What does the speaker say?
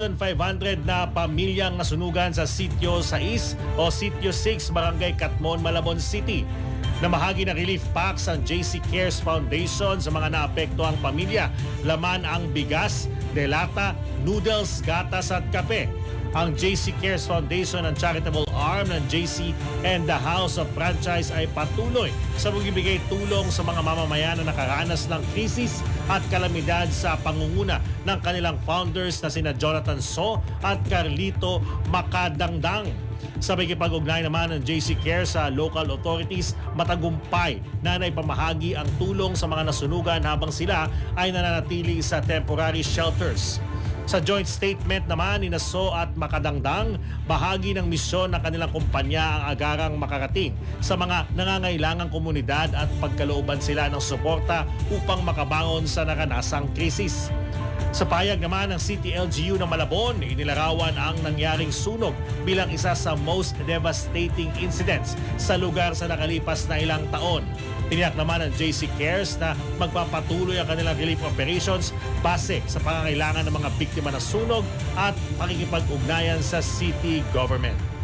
500 na pamilyang nasunugan sa Sitio 6 o Sitio 6, Barangay Katmon, Malabon City. Namahagi ng relief packs ang JC Cares Foundation sa mga naapektuhang pamilya. Laman ang bigas, delata, noodles, gatas at kape. Ang JC Cares Foundation ang charitable arm ng JC and the House of Franchise ay patuloy sa magbibigay tulong sa mga mamamayan na nakaranas ng krisis at kalamidad sa pangunguna ng kanilang founders na sina Jonathan So at Carlito Makadangdang. Sa pag-ugnay naman ng JC Care sa local authorities, matagumpay na naipamahagi ang tulong sa mga nasunugan habang sila ay nananatili sa temporary shelters. Sa joint statement naman ni Naso at Makadangdang, bahagi ng misyon ng kanilang kumpanya ang agarang makarating sa mga nangangailangang komunidad at pagkalooban sila ng suporta upang makabangon sa nakanasang krisis. Sa payag naman ng City LGU ng Malabon, inilarawan ang nangyaring sunog bilang isa sa most devastating incidents sa lugar sa nakalipas na ilang taon. Tiniyak naman ng JC Cares na magpapatuloy ang kanilang relief operations base sa pangangailangan ng mga biktima ng sunog at pakikipag-ugnayan sa city government.